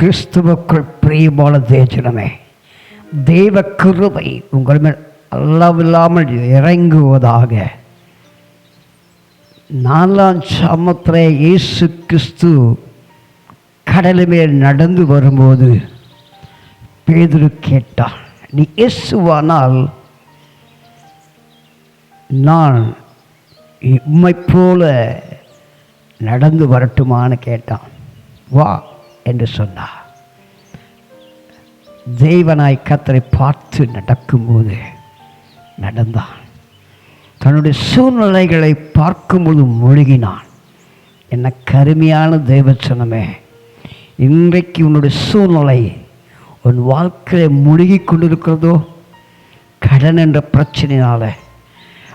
கிறிஸ்துவுக்குள் பிரியமான தேஜனமே தெய்வ கிருபை உங்கள் மேல் அளவில்லாமல் இறங்குவதாக. நாலாம் சமத்திர இயேசு கிறிஸ்து கடல் மேல் நடந்து வரும்போது பேதுரு கேட்டான் நீ இயேசுவானால் நான் உம்மை போல நடந்து வரட்டுமான்னு கேட்டான். வா என்று சொன்னார். தேவனாய் கத்தரை பார்த்து நடக்கும்போது நடந்தான். தன்னுடைய சூழ்நிலைகளை பார்க்கும்போது முழுகினான். என்ன கருமையான தெய்வச்சனமே இன்றைக்கு உன்னுடைய சூழ்நிலை உன் வாழ்க்கையை முழுகி கொண்டிருக்கிறதோ? கடன் என்ற பிரச்சனையினால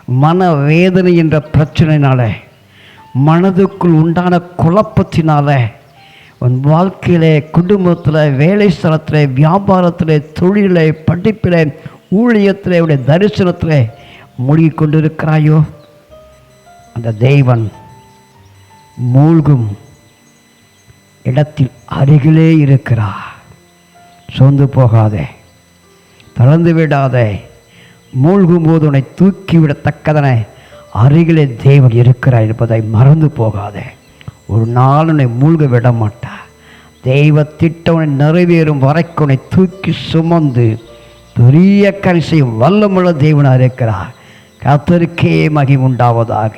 மன வேதனை என்ற பிரச்சனையினால மனதுக்குள் உண்டான குழப்பத்தினால உன் வாழ்க்கையிலே குடும்பத்தில் வேலை ஸ்தலத்தில் வியாபாரத்தில் தொழிலில் படிப்பில் ஊழியத்தில் உடைய தரிசனத்தில் மூழ்கி கொண்டிருக்கிறாயோ? அந்த தெய்வன் மூழ்கும் இடத்தில் அருகிலே இருக்கிறா சோர்ந்து போகாதே. தளர்ந்து விடாதே. மூழ்கும் போது உன்னை தூக்கிவிடத்தக்கதனை அருகிலே தேவன் இருக்கிறார் என்பதை மறந்து போகாதே. ஒரு நாள் உன்னை மூழ்க விட மாட்டார் தெய்வ திட்டம் உன்னை நிறைவேறும் வரைக்கும் உன்னை தூக்கி சுமந்து பெரிய கரிசையும் வல்லமுள்ள தேவனாக இருக்கிறார் கத்தருக்கே மகிமுண்டாவதாக